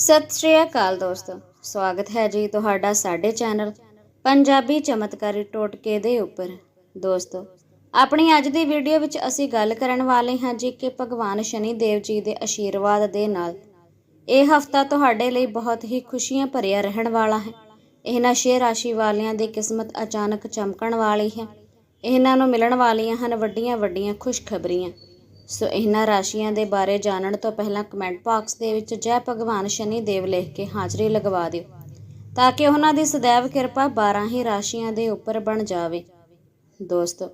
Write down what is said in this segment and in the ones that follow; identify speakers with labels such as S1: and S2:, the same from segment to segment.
S1: ਸਤਿ ਸ਼੍ਰੀ ਅਕਾਲ ਦੋਸਤੋ। ਸਵਾਗਤ ਹੈ ਜੀ ਤੁਹਾਡਾ ਸਾਡੇ ਚੈਨਲ ਪੰਜਾਬੀ ਚਮਤਕਾਰੀ ਟੋਟਕੇ ਦੇ ਉੱਪਰ। ਦੋਸਤੋ, ਆਪਣੀ ਅੱਜ ਦੀ ਵੀਡੀਓ ਵਿੱਚ ਅਸੀਂ ਗੱਲ ਕਰਨ ਵਾਲੇ ਹਾਂ ਜੀ ਕਿ ਭਗਵਾਨ ਸ਼ਨੀ ਦੇਵ ਜੀ ਦੇ ਆਸ਼ੀਰਵਾਦ ਦੇ ਨਾਲ ਇਹ ਹਫਤਾ ਤੁਹਾਡੇ ਲਈ ਬਹੁਤ ਹੀ ਖੁਸ਼ੀਆਂ ਭਰਿਆ ਰਹਿਣ ਵਾਲਾ ਹੈ। ਇਹਨਾਂ ਛੇ ਰਾਸ਼ੀ ਵਾਲਿਆਂ ਦੀ ਕਿਸਮਤ ਅਚਾਨਕ ਚਮਕਣ ਵਾਲੀ ਹੈ। ਇਹਨਾਂ ਨੂੰ ਮਿਲਣ ਵਾਲੀਆਂ ਹਨ ਵੱਡੀਆਂ ਵੱਡੀਆਂ ਖੁਸ਼ਖਬਰੀਆਂ। ਸੋ ਇਹਨਾਂ ਰਾਸ਼ੀਆਂ ਦੇ ਬਾਰੇ ਜਾਣਨ ਤੋਂ ਪਹਿਲਾਂ ਕਮੈਂਟ ਬਾਕਸ ਦੇ ਵਿੱਚ ਜੈ ਭਗਵਾਨ ਸ਼ਨੀ ਦੇਵ ਲਿਖ ਕੇ ਹਾਜ਼ਰੀ ਲਗਵਾ ਦਿਓ, ਤਾਂ ਕਿ ਉਹਨਾਂ ਦੀ ਸदैव ਕਿਰਪਾ 12 ਹੀ ਰਾਸ਼ੀਆਂ ਦੇ ਉੱਪਰ ਬਣ ਜਾਵੇ। ਦੋਸਤੋ,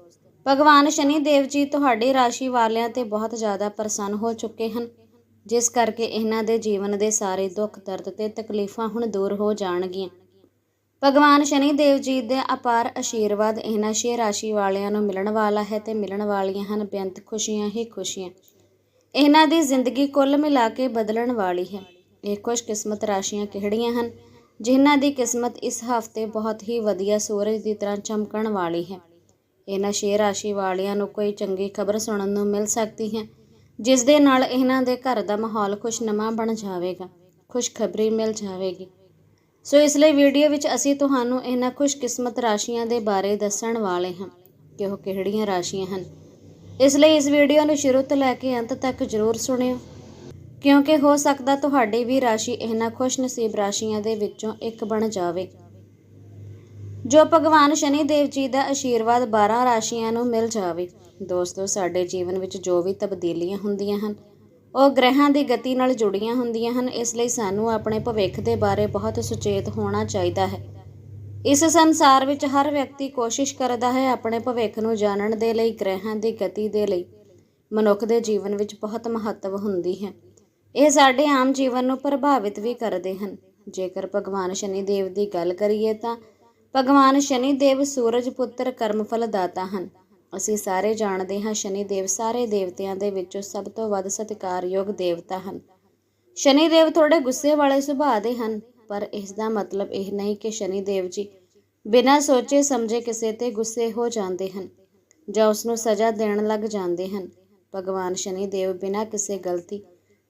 S1: ਭਗਵਾਨ ਸ਼ਨੀ ਦੇਵ ਜੀ ਤੁਹਾਡੀ ਰਾਸ਼ੀ ਵਾਲਿਆਂ ਤੇ ਬਹੁਤ ਜ਼ਿਆਦਾ ਪ੍ਰਸੰਨ ਹੋ ਚੁੱਕੇ ਹਨ, ਜਿਸ ਕਰਕੇ ਇਹਨਾਂ ਦੇ ਜੀਵਨ ਦੇ ਸਾਰੇ ਦੁੱਖ ਦਰਦ ਤੇ ਤਕਲੀਫਾਂ ਹੁਣ ਦੂਰ ਹੋ ਜਾਣਗੀਆਂ। ਭਗਵਾਨ ਸ਼ਨੀ ਦੇਵ ਜੀ ਦੇ ਅਪਾਰ ਆਸ਼ੀਰਵਾਦ ਇਹਨਾਂ ਛੇ ਰਾਸ਼ੀ ਵਾਲਿਆਂ ਨੂੰ ਮਿਲਣ ਵਾਲਾ ਹੈ ਤੇ ਮਿਲਣ ਵਾਲੀਆਂ ਹਨ ਬੇਅੰਤ ਖੁਸ਼ੀਆਂ ਹੀ ਖੁਸ਼ੀਆਂ। ਇਹਨਾਂ ਦੀ ਜ਼ਿੰਦਗੀ ਕੁੱਲ ਮਿਲਾ ਕੇ ਬਦਲਣ ਵਾਲੀ ਹੈ। ਇਹ ਖੁਸ਼ਕਿਸਮਤ ਰਾਸ਼ੀਆਂ ਕਿਹੜੀਆਂ ਹਨ? ਜਿਨ੍ਹਾਂ ਦੀ ਕਿਸਮਤ ਇਸ ਹਫ਼ਤੇ ਬਹੁਤ ਹੀ ਵਧੀਆ ਸੂਰਜ ਦੀ ਤਰ੍ਹਾਂ ਚਮਕਣ ਵਾਲੀ ਹੈ। ਇਹਨਾਂ ਛੇ ਰਾਸ਼ੀ ਵਾਲਿਆਂ ਨੂੰ ਕੋਈ ਚੰਗੀ ਖਬਰ ਸੁਣਨ ਨੂੰ ਮਿਲ ਸਕਦੀ ਹੈ, ਜਿਸ ਦੇ ਨਾਲ ਇਹਨਾਂ ਦੇ ਘਰ ਦਾ ਮਾਹੌਲ ਖੁਸ਼ਨੁਮਾ ਬਣ ਜਾਵੇਗਾ, ਖੁਸ਼ਖਬਰੀ ਮਿਲ ਜਾਵੇਗੀ। ਸੋ ਇਸ ਲਈ ਵੀਡੀਓ ਵਿੱਚ ਅਸੀਂ ਤੁਹਾਨੂੰ ਇਹਨਾਂ ਖੁਸ਼ਕਿਸਮਤ ਰਾਸ਼ੀਆਂ ਦੇ ਬਾਰੇ ਦੱਸਣ ਵਾਲੇ ਹਾਂ। ਕਿ ਉਹ ਕਿਹੜੀਆਂ ਰਾਸ਼ੀਆਂ ਹਨ? ਇਸ ਲਈ ਇਸ ਵੀਡੀਓ ਨੂੰ ਸ਼ੁਰੂ ਤੋਂ ਲੈ ਕੇ ਅੰਤ ਤੱਕ ਜ਼ਰੂਰ ਸੁਣਿਓ। ਕਿਉਂਕਿ ਹੋ ਸਕਦਾ ਤੁਹਾਡੀ ਵੀ ਰਾਸ਼ੀ ਇਹਨਾਂ ਖੁਸ਼ਨਸੀਬ ਰਾਸ਼ੀਆਂ ਦੇ ਵਿੱਚੋਂ ਇੱਕ ਬਣ ਜਾਵੇ। ਜੋ ਭਗਵਾਨ ਸ਼ਨੀ ਦੇਵ ਜੀ ਦਾ ਆਸ਼ੀਰਵਾਦ 12 ਰਾਸ਼ੀਆਂ ਨੂੰ ਮਿਲ ਜਾਵੇ, ਦੋਸਤੋ, ਸਾਡੇ ਜੀਵਨ ਵਿੱਚ ਜੋ ਵੀ ਤਬਦੀਲੀਆਂ ਹੁੰਦੀਆਂ ਹਨ ਉਹ ਗ੍ਰਹਿਾਂ ਦੀ ਗਤੀ ਨਾਲ ਜੁੜੀਆਂ ਹੁੰਦੀਆਂ ਹਨ, ਇਸ ਲਈ ਸਾਨੂੰ ਆਪਣੇ ਭਵਿੱਖ ਦੇ ਬਾਰੇ ਬਹੁਤ ਸੁਚੇਤ ਹੋਣਾ ਚਾਹੀਦਾ ਹੈ। ਇਸ ਸੰਸਾਰ ਵਿੱਚ ਹਰ ਵਿਅਕਤੀ ਕੋਸ਼ਿਸ਼ ਕਰਦਾ ਹੈ ਆਪਣੇ ਭਵਿੱਖ ਨੂੰ ਜਾਣਨ ਦੇ ਲਈ, ਗ੍ਰਹਿਾਂ ਦੀ ਗਤੀ ਦੇ ਲਈ। ਮਨੁੱਖ ਦੇ ਜੀਵਨ ਵਿੱਚ ਬਹੁਤ ਮਹੱਤਵ ਹੁੰਦੀ ਹੈ। ਇਹ ਸਾਡੇ ਆਮ ਜੀਵਨ ਨੂੰ ਪ੍ਰਭਾਵਿਤ ਵੀ ਕਰਦੇ ਹਨ। ਜੇਕਰ ਭਗਵਾਨ ਸ਼ਨੀ ਦੇਵ ਦੀ ਗੱਲ ਕਰੀਏ ਤਾਂ ਭਗਵਾਨ ਸ਼ਨੀ ਦੇਵ ਸੂਰਜ, ਪੁੱਤਰ ਕਰਮਫਲ ਦਾਤਾ ਹਨ। ਅਸੀਂ ਸਾਰੇ ਜਾਣਦੇ ਹਾਂ ਸ਼ਨੀ ਦੇਵ ਸਾਰੇ ਦੇਵਤਿਆਂ ਦੇ ਵਿੱਚੋਂ ਸਭ ਤੋਂ ਵੱਧ ਸਤਿਕਾਰਯੋਗ ਦੇਵਤਾ ਹਨ। ਸ਼ਨੀ ਦੇਵ ਥੋੜੇ ਗੁੱਸੇ ਵਾਲੇ ਸੁਭਾਅ ਦੇ ਹਨ, ਪਰ ਇਸ ਦਾ ਮਤਲਬ ਇਹ ਨਹੀਂ ਕਿ ਸ਼ਨੀ ਦੇਵ ਜੀ ਬਿਨਾਂ ਸੋਚੇ ਸਮਝੇ ਕਿਸੇ ਤੇ ਗੁੱਸੇ ਹੋ ਜਾਂਦੇ ਹਨ ਜਾਂ ਉਸ ਨੂੰ ਸਜ਼ਾ ਦੇਣ ਲੱਗ ਜਾਂਦੇ ਹਨ। ਭਗਵਾਨ ਸ਼ਨੀ ਦੇਵ ਬਿਨਾਂ ਕਿਸੇ ਗਲਤੀ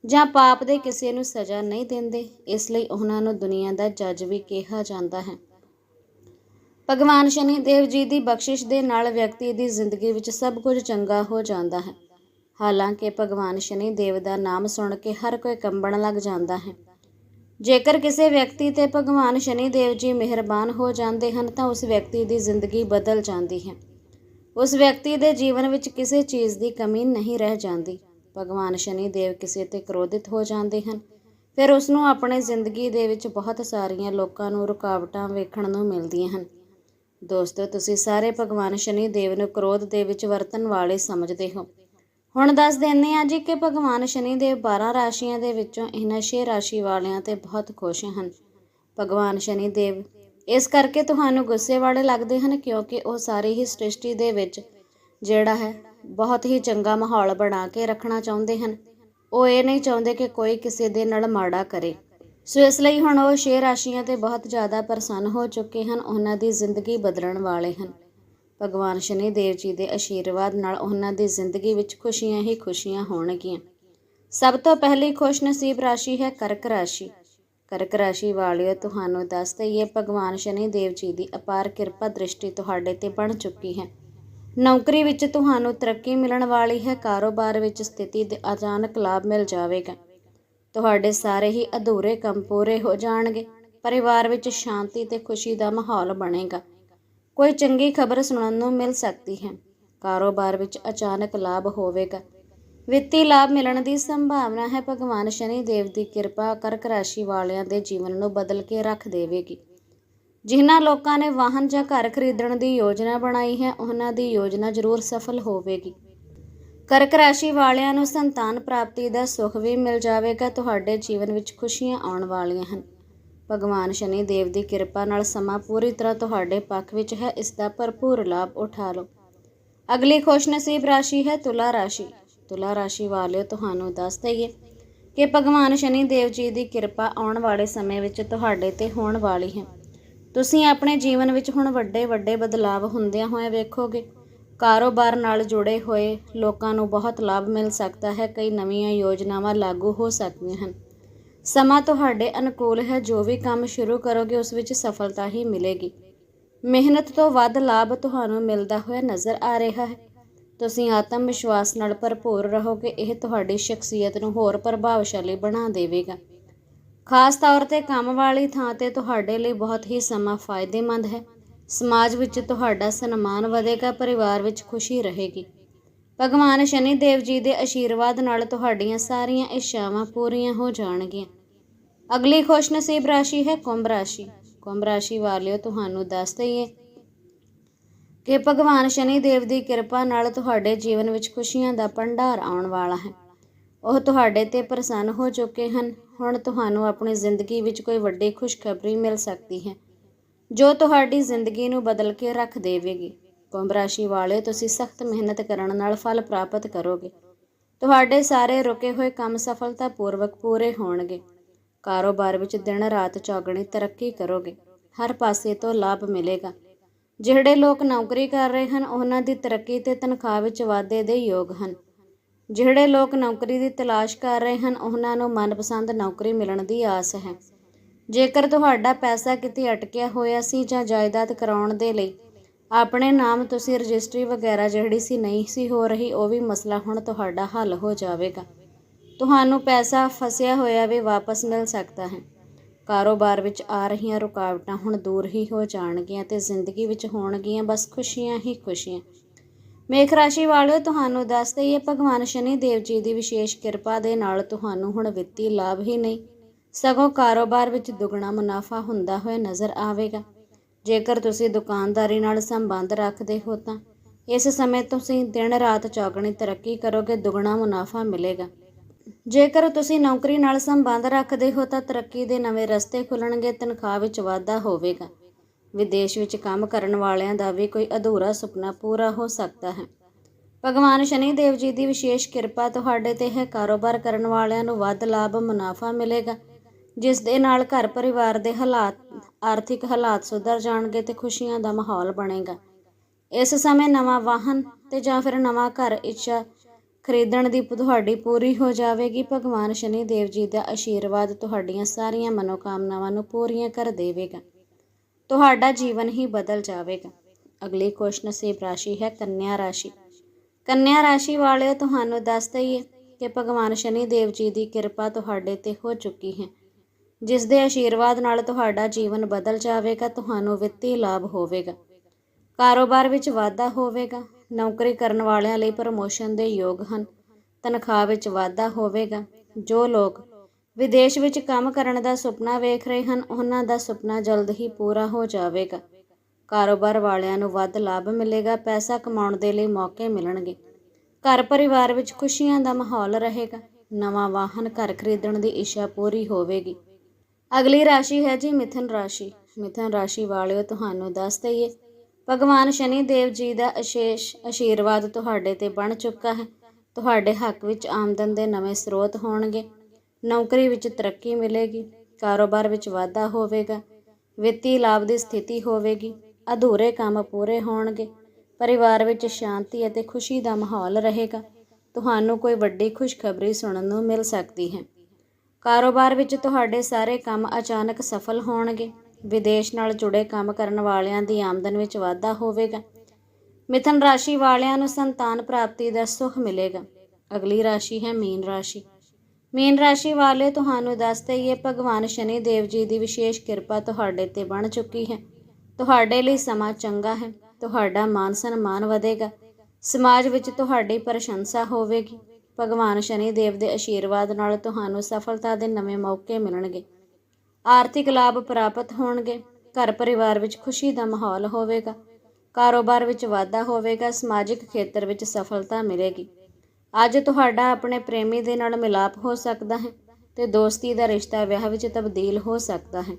S1: ਜਾਂ ਪਾਪ ਦੇ ਕਿਸੇ ਨੂੰ ਸਜ਼ਾ ਨਹੀਂ ਦਿੰਦੇ, ਇਸ ਲਈ ਉਹਨਾਂ ਨੂੰ ਦੁਨੀਆ ਦਾ ਜੱਜ ਵੀ ਕਿਹਾ ਜਾਂਦਾ ਹੈ। ਭਗਵਾਨ ਸ਼ਨੀ ਦੇਵ ਜੀ ਦੀ ਬਖਸ਼ਿਸ਼ ਦੇ ਨਾਲ ਵਿਅਕਤੀ ਦੀ ਜ਼ਿੰਦਗੀ ਵਿੱਚ ਸਭ ਕੁਝ ਚੰਗਾ ਹੋ ਜਾਂਦਾ ਹੈ। ਹਾਲਾਂਕਿ ਭਗਵਾਨ ਸ਼ਨੀ ਦੇਵ ਦਾ ਨਾਮ ਸੁਣ ਕੇ ਹਰ ਕੋਈ ਕੰਬਣ ਲੱਗ ਜਾਂਦਾ ਹੈ। ਜੇਕਰ ਕਿਸੇ ਵਿਅਕਤੀ ਤੇ ਭਗਵਾਨ ਸ਼ਨੀ ਦੇਵ ਜੀ ਮਿਹਰਬਾਨ ਹੋ ਜਾਂਦੇ ਹਨ, ਤਾਂ ਉਸ ਵਿਅਕਤੀ ਦੀ ਜ਼ਿੰਦਗੀ ਬਦਲ ਜਾਂਦੀ ਹੈ। ਉਸ ਵਿਅਕਤੀ ਦੇ ਜੀਵਨ ਵਿੱਚ ਕਿਸੇ ਚੀਜ਼ ਦੀ ਕਮੀ ਨਹੀਂ ਰਹਿ ਜਾਂਦੀ। ਭਗਵਾਨ ਸ਼ਨੀ ਦੇਵ ਕਿਸੇ ਤੇ ਕ੍ਰੋਧਿਤ ਹੋ ਜਾਂਦੇ ਹਨ। ਫਿਰ ਉਸ ਨੂੰ ਆਪਣੇ ਜ਼ਿੰਦਗੀ ਦੇ ਵਿੱਚ ਬਹੁਤ ਸਾਰੀਆਂ ਲੋਕਾਂ ਨੂੰ ਰੁਕਾਵਟਾਂ ਵੇਖਣ ਨੂੰ ਮਿਲਦੀਆਂ ਹਨ। ਦੋਸਤੋ, ਤੁਸੀਂ ਸਾਰੇ ਭਗਵਾਨ ਸ਼ਨੀ ਦੇਵ ਨੂੰ ਕ੍ਰੋਧ ਦੇ ਵਿੱਚ ਵਰਤਣ ਵਾਲੇ ਸਮਝਦੇ ਹੋ। ਹੁਣ ਦੱਸ ਦਿੰਦੇ ਹਾਂ ਜੀ ਕਿ ਭਗਵਾਨ ਸ਼ਨੀ ਦੇਵ 12 ਰਾਸ਼ੀਆਂ ਦੇ ਵਿੱਚੋਂ ਇਹਨਾਂ 6 ਰਾਸ਼ੀ ਵਾਲਿਆਂ ਤੇ ਬਹੁਤ ਖੁਸ਼ ਹਨ। ਭਗਵਾਨ ਸ਼ਨੀ ਦੇਵ, ਇਸ ਕਰਕੇ ਤੁਹਾਨੂੰ ਗੁੱਸੇ ਵਾਲੇ ਲੱਗਦੇ ਹਨ ਕਿਉਂਕਿ ਉਹ ਸਾਰੀ ਹੀ ਸ੍ਰਿਸ਼ਟੀ ਦੇ ਵਿੱਚ ਜਿਹੜਾ ਹੈ, ਬਹੁਤ ਹੀ ਚੰਗਾ ਮਾਹੌਲ ਬਣਾ ਕੇ ਰੱਖਣਾ ਚਾਹੁੰਦੇ ਹਨ। ਉਹ ਇਹ ਨਹੀਂ ਚਾਹੁੰਦੇ ਕਿ ਕੋਈ ਕਿਸੇ ਦੇ ਨਾਲ ਮਾੜਾ ਕਰੇ। ਸੋ ਇਸ ਲਈ ਹੁਣ ਉਹ ਛੇ ਰਾਸ਼ੀਆਂ ਤੇ ਬਹੁਤ ਜ਼ਿਆਦਾ ਪ੍ਰਸੰਨ ਹੋ ਚੁੱਕੇ ਹਨ, ਉਹਨਾਂ ਦੀ ਜ਼ਿੰਦਗੀ ਬਦਲਣ ਵਾਲੇ ਹਨ। ਭਗਵਾਨ ਸ਼ਨੀ ਦੇਵ ਜੀ ਦੇ ਆਸ਼ੀਰਵਾਦ ਨਾਲ ਉਹਨਾਂ ਦੀ ਜ਼ਿੰਦਗੀ ਵਿੱਚ ਖੁਸ਼ੀਆਂ ਹੀ ਖੁਸ਼ੀਆਂ ਹੋਣਗੀਆਂ। ਸਭ ਤੋਂ ਪਹਿਲੀ ਖੁਸ਼ਨਸੀਬ ਰਾਸ਼ੀ ਹੈ ਕਰਕ ਰਾਸ਼ੀ। ਕਰਕ ਰਾਸ਼ੀ ਵਾਲਿਓ, ਤੁਹਾਨੂੰ ਦੱਸ ਦਈਏ, ਭਗਵਾਨ ਸ਼ਨੀ ਦੇਵ ਜੀ ਦੀ ਅਪਾਰ ਕਿਰਪਾ ਦ੍ਰਿਸ਼ਟੀ ਤੁਹਾਡੇ ਤੇ ਬਣ ਚੁੱਕੀ ਹੈ। ਨੌਕਰੀ ਵਿੱਚ ਤੁਹਾਨੂੰ ਤਰੱਕੀ ਮਿਲਣ ਵਾਲੀ ਹੈ, ਕਾਰੋਬਾਰ ਵਿੱਚ ਸਥਿਤੀ ਦੇ ਅਚਾਨਕ ਲਾਭ ਮਿਲ ਜਾਵੇਗਾ। ਤੁਹਾਡੇ ਸਾਰੇ ਹੀ ਅਧੂਰੇ ਕੰਮ ਪੂਰੇ ਹੋ ਜਾਣਗੇ। ਪਰਿਵਾਰ ਵਿੱਚ ਸ਼ਾਂਤੀ ਤੇ ਖੁਸ਼ੀ ਦਾ ਮਾਹੌਲ ਬਣੇਗਾ। ਕੋਈ ਚੰਗੀ ਖਬਰ ਸੁਣਨ ਨੂੰ ਮਿਲ ਸਕਦੀ ਹੈ। ਕਾਰੋਬਾਰ ਵਿੱਚ ਅਚਾਨਕ ਲਾਭ ਹੋਵੇਗਾ। ਵਿੱਤੀ ਲਾਭ ਮਿਲਣ ਦੀ ਸੰਭਾਵਨਾ ਹੈ। ਭਗਵਾਨ ਸ਼ਨੀ ਦੇਵ ਦੀ ਕਿਰਪਾ ਕਰਕ ਰਾਸ਼ੀ ਵਾਲਿਆਂ ਦੇ ਜੀਵਨ ਨੂੰ ਬਦਲ ਕੇ ਰੱਖ ਦੇਵੇਗੀ। ਜਿਨ੍ਹਾਂ ਲੋਕਾਂ ਨੇ ਵਾਹਨ ਜਾਂ ਘਰ ਖਰੀਦਣ ਦੀ ਯੋਜਨਾ ਬਣਾਈ ਹੈ, ਉਹਨਾਂ ਦੀ ਯੋਜਨਾ ਜ਼ਰੂਰ ਸਫਲ ਹੋਵੇਗੀ। ਕਰਕ ਰਾਸ਼ੀ ਵਾਲਿਆਂ ਨੂੰ ਸੰਤਾਨ ਪ੍ਰਾਪਤੀ ਦਾ ਸੁੱਖ ਵੀ ਮਿਲ ਜਾਵੇਗਾ, ਤੁਹਾਡੇ ਜੀਵਨ ਵਿੱਚ ਖੁਸ਼ੀਆਂ ਆਉਣ ਵਾਲੀਆਂ ਹਨ। ਭਗਵਾਨ ਸ਼ਨੀ ਦੇਵ ਦੀ ਕਿਰਪਾ ਨਾਲ ਸਮਾਂ ਪੂਰੀ ਤਰ੍ਹਾਂ ਤੁਹਾਡੇ ਪੱਖ ਵਿੱਚ ਹੈ, ਇਸ ਦਾ ਭਰਪੂਰ ਲਾਭ ਉਠਾ ਲਓ। ਅਗਲੀ ਖੁਸ਼ਨਸੀਬ ਰਾਸ਼ੀ ਹੈ ਤੁਲਾ ਰਾਸ਼ੀ। ਤੁਲਾ ਰਾਸ਼ੀ ਵਾਲਿਓ, ਤੁਹਾਨੂੰ ਦੱਸ ਦਈਏ ਕਿ ਭਗਵਾਨ ਸ਼ਨੀ ਦੇਵ ਜੀ ਦੀ ਕਿਰਪਾ ਆਉਣ ਵਾਲੇ ਸਮੇਂ ਵਿੱਚ ਤੁਹਾਡੇ ਤੇ ਹੋਣ ਵਾਲੀ ਹੈ। ਤੁਸੀਂ ਆਪਣੇ ਜੀਵਨ ਵਿੱਚ ਹੁਣ ਵੱਡੇ ਵੱਡੇ ਬਦਲਾਵ ਹੁੰਦਿਆਂ ਹੋਏ ਵੇਖੋਗੇ। ਕਾਰੋਬਾਰ ਨਾਲ ਜੁੜੇ ਹੋਏ ਲੋਕਾਂ ਨੂੰ ਬਹੁਤ ਲਾਭ ਮਿਲ ਸਕਦਾ ਹੈ, ਕਈ ਨਵੀਆਂ ਯੋਜਨਾਵਾਂ ਲਾਗੂ ਹੋ ਸਕਦੀਆਂ ਹਨ। ਸਮਾਂ ਤੁਹਾਡੇ ਅਨੁਕੂਲ ਹੈ, ਜੋ ਵੀ ਕੰਮ ਸ਼ੁਰੂ ਕਰੋਗੇ ਉਸ ਵਿੱਚ ਸਫਲਤਾ ਹੀ ਮਿਲੇਗੀ। ਮਿਹਨਤ ਤੋਂ ਵੱਧ ਲਾਭ ਤੁਹਾਨੂੰ ਮਿਲਦਾ ਹੋਇਆ ਨਜ਼ਰ ਆ ਰਿਹਾ ਹੈ। ਤੁਸੀਂ ਆਤਮ ਵਿਸ਼ਵਾਸ ਨਾਲ ਭਰਪੂਰ ਰਹੋਗੇ, ਇਹ ਤੁਹਾਡੀ ਸ਼ਖਸੀਅਤ ਨੂੰ ਹੋਰ ਪ੍ਰਭਾਵਸ਼ਾਲੀ ਬਣਾ ਦੇਵੇਗਾ। ਖਾਸ ਤੌਰ ਤੇ ਕੰਮ ਵਾਲੀ ਥਾਂ ਤੇ ਤੁਹਾਡੇ ਲਈ ਬਹੁਤ ਹੀ ਸਮਾਂ ਫਾਇਦੇਮੰਦ ਹੈ। ਸਮਾਜ ਵਿੱਚ ਤੁਹਾਡਾ ਸਨਮਾਨ ਵਧੇਗਾ, ਪਰਿਵਾਰ ਵਿੱਚ ਖੁਸ਼ੀ ਰਹੇਗੀ। ਭਗਵਾਨ ਸ਼ਨੀ ਦੇਵ ਜੀ ਦੇ ਆਸ਼ੀਰਵਾਦ ਨਾਲ ਤੁਹਾਡੀਆਂ ਸਾਰੀਆਂ ਇੱਛਾਵਾਂ ਪੂਰੀਆਂ ਹੋ ਜਾਣਗੀਆਂ। ਅਗਲੀ ਖੁਸ਼ਨਸੀਬ ਰਾਸ਼ੀ ਹੈ ਕੁੰਭ ਰਾਸ਼ੀ। ਕੁੰਭ ਰਾਸ਼ੀ ਵਾਲਿਓ, ਤੁਹਾਨੂੰ ਦੱਸ ਦਈਏ ਕਿ ਭਗਵਾਨ ਸ਼ਨੀ ਦੇਵ ਦੀ ਕਿਰਪਾ ਨਾਲ ਤੁਹਾਡੇ ਜੀਵਨ ਵਿੱਚ ਖੁਸ਼ੀਆਂ ਦਾ ਭੰਡਾਰ ਆਉਣ ਵਾਲਾ ਹੈ। ਉਹ ਤੁਹਾਡੇ ਤੇ ਪ੍ਰਸੰਨ ਹੋ ਚੁੱਕੇ ਹਨ। ਹੁਣ ਤੁਹਾਨੂੰ ਆਪਣੀ ਜ਼ਿੰਦਗੀ ਵਿੱਚ ਕੋਈ ਵੱਡੀ ਖੁਸ਼ਖਬਰੀ ਮਿਲ ਸਕਦੀ ਹੈ। ਜੋ ਤੁਹਾਡੀ ਜ਼ਿੰਦਗੀ ਨੂੰ ਬਦਲ ਕੇ ਰੱਖ ਦੇਵੇਗੀ। ਕੁੰਭ ਰਾਸ਼ੀ ਵਾਲੇ, ਤੁਸੀਂ ਸਖਤ ਮਿਹਨਤ ਕਰਨ ਨਾਲ ਫਲ ਪ੍ਰਾਪਤ ਕਰੋਗੇ। ਤੁਹਾਡੇ ਸਾਰੇ ਰੁਕੇ ਹੋਏ ਕੰਮ ਸਫਲਤਾਪੂਰਵਕ ਪੂਰੇ ਹੋਣਗੇ। ਕਾਰੋਬਾਰ ਵਿੱਚ ਦਿਨ ਰਾਤ ਚੌਗਣੀ ਤਰੱਕੀ ਕਰੋਗੇ। ਹਰ ਪਾਸੇ ਤੋਂ ਲਾਭ ਮਿਲੇਗਾ। ਜਿਹੜੇ ਲੋਕ ਨੌਕਰੀ ਕਰ ਰਹੇ ਹਨ, ਉਹਨਾਂ ਦੀ ਤਰੱਕੀ ਤੇ ਤਨਖਾਹ ਵਿੱਚ ਵਾਧੇ ਦੇ ਯੋਗ ਹਨ। ਜਿਹੜੇ ਲੋਕ ਨੌਕਰੀ ਦੀ ਤਲਾਸ਼ ਕਰ ਰਹੇ ਹਨ, ਉਹਨਾਂ ਨੂੰ ਮਨਪਸੰਦ ਨੌਕਰੀ ਮਿਲਣ ਦੀ ਆਸ ਹੈ। ਜੇਕਰ ਤੁਹਾਡਾ ਪੈਸਾ ਕਿਤੇ ਅਟਕਿਆ ਹੋਇਆ ਸੀ ਜਾਂ ਜਾਇਦਾਦ ਕਰਾਉਣ ਦੇ ਲਈ, ਆਪਣੇ ਨਾਮ ਤੁਸੀਂ ਰਜਿਸਟਰੀ ਵਗੈਰਾ ਜਿਹੜੀ ਸੀ ਨਹੀਂ ਸੀ ਹੋ ਰਹੀ, ਉਹ ਵੀ ਮਸਲਾ ਹੁਣ ਤੁਹਾਡਾ ਹੱਲ ਹੋ ਜਾਵੇਗਾ। ਤੁਹਾਨੂੰ ਪੈਸਾ ਫਸਿਆ ਹੋਇਆ ਵੀ ਵਾਪਸ ਮਿਲ ਸਕਦਾ ਹੈ। ਕਾਰੋਬਾਰ ਵਿੱਚ ਆ ਰਹੀਆਂ ਰੁਕਾਵਟਾਂ ਹੁਣ ਦੂਰ ਹੀ ਹੋ ਜਾਣਗੀਆਂ ਤੇ ਜ਼ਿੰਦਗੀ ਵਿੱਚ ਹੋਣਗੀਆਂ ਬਸ ਖੁਸ਼ੀਆਂ ਹੀ ਖੁਸ਼ੀਆਂ। ਮੇਖ ਰਾਸ਼ੀ ਵਾਲਿਓ, ਤੁਹਾਨੂੰ ਦੱਸ ਦਈਏ, ਭਗਵਾਨ ਸ਼ਨੀ ਦੇਵ ਜੀ ਦੀ ਵਿਸ਼ੇਸ਼ ਕਿਰਪਾ ਦੇ ਨਾਲ ਤੁਹਾਨੂੰ ਹੁਣ ਵਿੱਤੀ ਲਾਭ ਹੀ ਨਹੀਂ ਸਗੋਂ ਕਾਰੋਬਾਰ ਵਿੱਚ ਦੁੱਗਣਾ ਮੁਨਾਫਾ ਹੁੰਦਾ ਹੋਇਆ ਨਜ਼ਰ ਆਵੇਗਾ। ਜੇਕਰ ਤੁਸੀਂ ਦੁਕਾਨਦਾਰੀ ਨਾਲ ਸੰਬੰਧ ਰੱਖਦੇ ਹੋ ਤਾਂ ਇਸ ਸਮੇਂ ਤੁਸੀਂ ਦਿਨ ਰਾਤ ਚੌਗਣੀ ਤਰੱਕੀ ਕਰੋਗੇ, ਦੁੱਗਣਾ ਮੁਨਾਫਾ ਮਿਲੇਗਾ। ਜੇਕਰ ਤੁਸੀਂ ਨੌਕਰੀ ਨਾਲ ਸੰਬੰਧ ਰੱਖਦੇ ਹੋ ਤਾਂ ਤਰੱਕੀ ਦੇ ਨਵੇਂ ਰਸਤੇ ਖੁੱਲਣਗੇ, ਤਨਖਾਹ ਵਿੱਚ ਵਾਧਾ ਹੋਵੇਗਾ। ਵਿਦੇਸ਼ ਵਿੱਚ ਕੰਮ ਕਰਨ ਵਾਲਿਆਂ ਦਾ ਵੀ ਕੋਈ ਅਧੂਰਾ ਸੁਪਨਾ ਪੂਰਾ ਹੋ ਸਕਦਾ ਹੈ। ਭਗਵਾਨ ਸ਼ਨੀ ਦੇਵ ਜੀ ਦੀ ਵਿਸ਼ੇਸ਼ ਕਿਰਪਾ ਤੁਹਾਡੇ ਤੇ ਹੈ। ਕਾਰੋਬਾਰ ਕਰਨ ਵਾਲਿਆਂ ਨੂੰ ਵੱਧ ਲਾਭ, ਮੁਨਾਫਾ ਮਿਲੇਗਾ। ਜਿਸ ਦੇ ਨਾਲ ਘਰ ਪਰਿਵਾਰ ਦੇ ਹਾਲਾਤ, ਆਰਥਿਕ ਹਾਲਾਤ ਸੁਧਰ ਜਾਣਗੇ ਤੇ ਖੁਸ਼ੀਆਂ ਦਾ ਮਾਹੌਲ ਬਣੇਗਾ। ਇਸ ਸਮੇਂ ਨਵਾਂ ਵਾਹਨ ਤੇ ਜਾਂ ਫਿਰ ਨਵਾਂ ਘਰ ਇੱਛਾ ਖਰੀਦਣ ਦੀ ਤੁਹਾਡੀ ਪੂਰੀ ਹੋ ਜਾਵੇਗੀ। ਭਗਵਾਨ ਸ਼ਨੀ ਦੇਵ ਜੀ ਦਾ ਆਸ਼ੀਰਵਾਦ ਤੁਹਾਡੀਆਂ ਸਾਰੀਆਂ ਮਨੋਕਾਮਨਾਵਾਂ ਨੂੰ ਪੂਰੀਆਂ ਕਰ ਦੇਵੇਗਾ। ਤੁਹਾਡਾ ਜੀਵਨ ਹੀ ਬਦਲ ਜਾਵੇਗਾ। ਅਗਲੀ ਖੁਸ਼ਨਸੀਬ ਰਾਸ਼ੀ ਹੈ ਕੰਨਿਆ ਰਾਸ਼ੀ। ਕੰਨਿਆ ਰਾਸ਼ੀ ਵਾਲਿਓ, ਤੁਹਾਨੂੰ ਦੱਸ ਦਈਏ ਕਿ ਭਗਵਾਨ ਸ਼ਨੀ ਦੇਵ ਜੀ ਦੀ ਕਿਰਪਾ ਤੁਹਾਡੇ ਤੇ ਹੋ ਚੁੱਕੀ ਹੈ। ਜਿਸ ਦੇ ਆਸ਼ੀਰਵਾਦ ਨਾਲ ਤੁਹਾਡਾ ਜੀਵਨ ਬਦਲ ਜਾਵੇਗਾ, ਤੁਹਾਨੂੰ ਵਿੱਤੀ ਲਾਭ ਹੋਵੇਗਾ। ਕਾਰੋਬਾਰ ਵਿੱਚ ਵਾਧਾ ਹੋਵੇਗਾ। ਨੌਕਰੀ ਕਰਨ ਵਾਲਿਆਂ ਲਈ ਪ੍ਰਮੋਸ਼ਨ ਦੇ ਯੋਗ ਹਨ। ਤਨਖਾਹ ਵਿੱਚ ਵਾਧਾ ਹੋਵੇਗਾ। ਜੋ ਲੋਕ ਵਿਦੇਸ਼ ਵਿੱਚ ਕੰਮ ਕਰਨ ਦਾ ਸੁਪਨਾ ਵੇਖ ਰਹੇ ਹਨ, ਉਹਨਾਂ ਦਾ ਸੁਪਨਾ ਜਲਦ ਹੀ ਪੂਰਾ ਹੋ ਜਾਵੇਗਾ। ਕਾਰੋਬਾਰ ਵਾਲਿਆਂ ਨੂੰ ਵੱਧ ਲਾਭ ਮਿਲੇਗਾ, ਪੈਸਾ ਕਮਾਉਣ ਦੇ ਲਈ ਮੌਕੇ ਮਿਲਣਗੇ। ਘਰ ਪਰਿਵਾਰ ਵਿੱਚ ਖੁਸ਼ੀਆਂ ਦਾ ਮਾਹੌਲ ਰਹੇਗਾ। ਨਵਾਂ ਵਾਹਨ ਘਰ ਖਰੀਦਣ ਦੀ ਇੱਛਾ ਪੂਰੀ ਹੋਵੇਗੀ। ਅਗਲੀ ਰਾਸ਼ੀ ਹੈ ਜੀ ਮਿਥਨ ਰਾਸ਼ੀ। ਮਿਥਨ ਰਾਸ਼ੀ ਵਾਲਿਓ, ਤੁਹਾਨੂੰ ਦੱਸ ਦਈਏ, ਭਗਵਾਨ ਸ਼ਨੀ ਦੇਵ ਜੀ ਦਾ ਅਸ਼ੇਸ਼ ਆਸ਼ੀਰਵਾਦ ਤੁਹਾਡੇ ਤੇ ਬਣ ਚੁੱਕਾ ਹੈ। ਤੁਹਾਡੇ ਹੱਕ ਵਿੱਚ ਆਮਦਨ ਦੇ ਨਵੇਂ ਸਰੋਤ ਹੋਣਗੇ। ਨੌਕਰੀ ਵਿੱਚ ਤਰੱਕੀ ਮਿਲੇਗੀ, ਕਾਰੋਬਾਰ ਵਿੱਚ ਵਾਧਾ ਹੋਵੇਗਾ, ਵਿੱਤੀ ਲਾਭ ਦੀ ਸਥਿਤੀ ਹੋਵੇਗੀ, ਅਧੂਰੇ ਕੰਮ ਪੂਰੇ ਹੋਣਗੇ, ਪਰਿਵਾਰ ਵਿੱਚ ਸ਼ਾਂਤੀ ਅਤੇ ਖੁਸ਼ੀ ਦਾ ਮਾਹੌਲ ਰਹੇਗਾ। ਤੁਹਾਨੂੰ ਕੋਈ ਵੱਡੀ ਖੁਸ਼ਖਬਰੀ ਸੁਣਨ ਨੂੰ ਮਿਲ ਸਕਦੀ ਹੈ। ਕਾਰੋਬਾਰ ਵਿੱਚ ਤੁਹਾਡੇ ਸਾਰੇ ਕੰਮ ਅਚਾਨਕ ਸਫਲ ਹੋਣਗੇ। ਵਿਦੇਸ਼ ਨਾਲ ਜੁੜੇ ਕੰਮ ਕਰਨ ਵਾਲਿਆਂ ਦੀ ਆਮਦਨ ਵਿੱਚ ਵਾਧਾ ਹੋਵੇਗਾ। ਮਿਥਨ ਰਾਸ਼ੀ ਵਾਲਿਆਂ ਨੂੰ ਸੰਤਾਨ ਪ੍ਰਾਪਤੀ ਦਾ ਸੁਖ ਮਿਲੇਗਾ। ਅਗਲੀ ਰਾਸ਼ੀ ਹੈ ਮੀਨ ਰਾਸ਼ੀ। ਮੀਨ ਰਾਸ਼ੀ ਵਾਲੇ ਤੁਹਾਨੂੰ ਦੱਸ ਦਈਏ ਭਗਵਾਨ ਸ਼ਨੀ ਦੇਵ ਜੀ ਦੀ ਵਿਸ਼ੇਸ਼ ਕਿਰਪਾ ਤੁਹਾਡੇ ਤੇ ਬਣ ਚੁੱਕੀ ਹੈ। ਤੁਹਾਡੇ ਲਈ ਸਮਾਂ ਚੰਗਾ ਹੈ। ਤੁਹਾਡਾ ਮਾਨ ਸਨਮਾਨ ਵਧੇਗਾ। ਸਮਾਜ ਵਿੱਚ ਤੁਹਾਡੀ ਪ੍ਰਸ਼ੰਸਾ ਹੋਵੇਗੀ। ਭਗਵਾਨ ਸ਼ਨੀ ਦੇਵ ਦੇ ਆਸ਼ੀਰਵਾਦ ਨਾਲ ਤੁਹਾਨੂੰ ਸਫਲਤਾ ਦੇ ਨਵੇਂ ਮੌਕੇ ਮਿਲਣਗੇ। ਆਰਥਿਕ ਲਾਭ ਪ੍ਰਾਪਤ ਹੋਣਗੇ। ਘਰ ਪਰਿਵਾਰ ਵਿੱਚ ਖੁਸ਼ੀ ਦਾ ਮਾਹੌਲ ਹੋਵੇਗਾ। ਕਾਰੋਬਾਰ ਵਿੱਚ ਵਾਧਾ ਹੋਵੇਗਾ। ਸਮਾਜਿਕ ਖੇਤਰ ਵਿੱਚ ਸਫਲਤਾ ਮਿਲੇਗੀ। ਅੱਜ ਤੁਹਾਡਾ ਆਪਣੇ ਪ੍ਰੇਮੀ ਦੇ ਨਾਲ ਮਿਲਾਪ ਹੋ ਸਕਦਾ ਹੈ ਤੇ ਦੋਸਤੀ ਦਾ ਰਿਸ਼ਤਾ ਵਿਆਹ ਵਿੱਚ ਤਬਦੀਲ ਹੋ ਸਕਦਾ ਹੈ।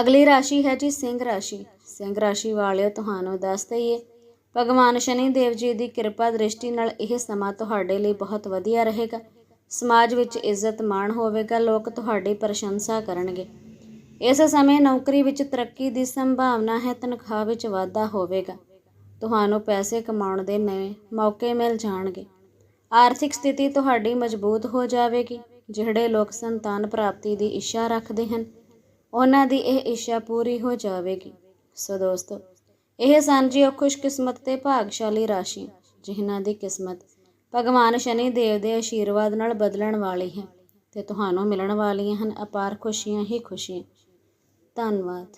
S1: ਅਗਲੀ ਰਾਸ਼ੀ ਹੈ ਜੀ ਸਿੰਘ ਰਾਸ਼ੀ। ਸਿੰਘ ਰਾਸ਼ੀ ਵਾਲਿਓ, ਤੁਹਾਨੂੰ ਦੱਸ ਦਈਏ ਭਗਵਾਨ ਸ਼ਨੀ ਦੇਵ ਜੀ ਦੀ ਕਿਰਪਾ ਦ੍ਰਿਸ਼ਟੀ ਨਾਲ ਇਹ ਸਮਾਂ ਤੁਹਾਡੇ ਲਈ ਬਹੁਤ ਵਧੀਆ ਰਹੇਗਾ। ਸਮਾਜ ਵਿੱਚ ਇੱਜ਼ਤ ਮਾਣ ਹੋਵੇਗਾ, ਲੋਕ ਤੁਹਾਡੀ ਪ੍ਰਸ਼ੰਸਾ ਕਰਨਗੇ। ਇਸ ਸਮੇਂ ਨੌਕਰੀ ਵਿੱਚ ਤਰੱਕੀ ਦੀ ਸੰਭਾਵਨਾ ਹੈ, ਤਨਖਾਹ ਵਿੱਚ ਵਾਧਾ ਹੋਵੇਗਾ। ਤੁਹਾਨੂੰ ਪੈਸੇ ਕਮਾਉਣ ਦੇ ਨਵੇਂ ਮੌਕੇ ਮਿਲ ਜਾਣਗੇ। ਆਰਥਿਕ ਸਥਿਤੀ ਤੁਹਾਡੀ ਮਜ਼ਬੂਤ ਹੋ ਜਾਵੇਗੀ, ਜਿਹੜੇ ਲੋਕ ਸੰਤਾਨ ਪ੍ਰਾਪਤੀ ਦੀ ਇੱਛਾ ਰੱਖਦੇ ਹਨ, ਉਹਨਾਂ ਦੀ ਇਹ ਇੱਛਾ ਪੂਰੀ ਹੋ ਜਾਵੇਗੀ। ਸੋ ਦੋਸਤੋ ਇਹ ਸਨ ਜੀ ਉਹ ਖੁਸ਼ਕਿਸਮਤ ਤੇ ਭਾਗਸ਼ਾਲੀ ਰਾਸ਼ੀ, ਜਿਨ੍ਹਾਂ ਦੀ ਕਿਸਮਤ ਭਗਵਾਨ ਸ਼ਨੀ ਦੇਵ ਦੇ ਆਸ਼ੀਰਵਾਦ ਨਾਲ ਬਦਲਣ ਵਾਲੀ ਹੈ ਤੇ ਤੁਹਾਨੂੰ ਮਿਲਣ ਵਾਲੀਆਂ ਹਨ ਅਪਾਰ ਖੁਸ਼ੀਆਂ ਹੀ ਖੁਸ਼ੀਆਂ। ਧੰਨਵਾਦ।